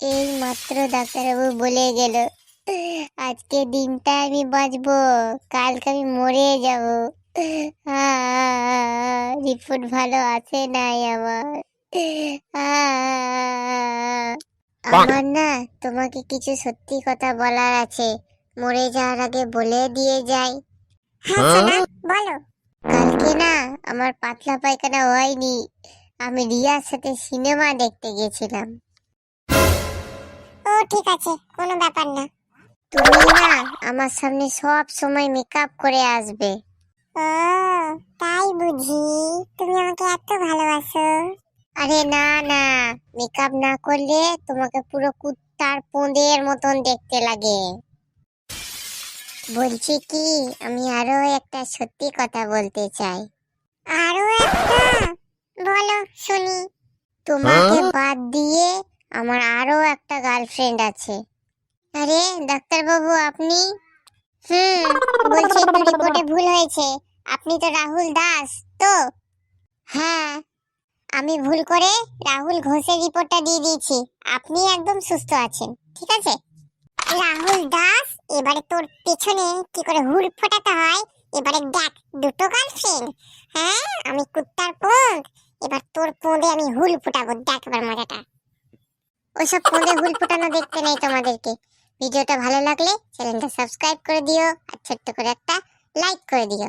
এই মাত্র ডাক্তারবাবু বলে গেল আজকে দিনটা আমি বাঁচবো কালকে আমি মরে যাব। রিপোর্ট ভালো আছে নাই আমার? আমার না তোমাকে কিছু সত্যি কথা বলার আছে মরে যাওয়ার আগে বলে দিয়ে যাই। হ্যাঁ বলো। কালকে না আমার পাতলা পায়খানা হয়নি আমি রিয়ার সাথে সিনেমা দেখতে গেছিলাম। ঠিক আছে কোনো ব্যাপার না। তুমি না আমার সামনে সব সময় মেকআপ করে আসবে। ও তাই বুঝি। তুমি আমাকে এত ভালোবাসো। আরে না না মেকআপ না করলে তোমাকে পুরো কুত্তার পোঁদের মতন দেখতে লাগে। বলছি কি আমি আরও একটা সত্যি কথা বলতে চাই। আরও একটা? বলো শুনি। তোমাকে বাদ দিয়ে আমার আরও একটা গার্লফ্রেন্ড আছে। আরে, ডাক্তারবাবু, আপনি? হুম, বলছি একটু রিপোর্টে ভুল হয়েছে। আপনি তো রাহুল দাস, তো? হ্যাঁ আমি ভুল করে রাহুল ঘোষের রিপোর্টটা দিয়ে দিয়েছি। আপনি একদম সুস্থ আছেন, ঠিক আছে? রাহুল দাস, এবারে তোর পেছনে কি করে হুল ফোটাতে হয়? এবারে দেখ, দুটো গার্লফ্রেন্ড হ্যাঁ আমি কুত্তার পোঁদ, এবার তোর পোঁদে আমি হুল ফুটাবো, দেখ এবার মজাটা। ওইসব পোঁদে হুল ফোটানো দেখতে নেই তোমাদেরকে। ভিডিওটা ভালো লাগলে চ্যানেলটা সাবস্ক্রাইব করে দিও আর ছোট্ট করে একটা লাইক করে দিও।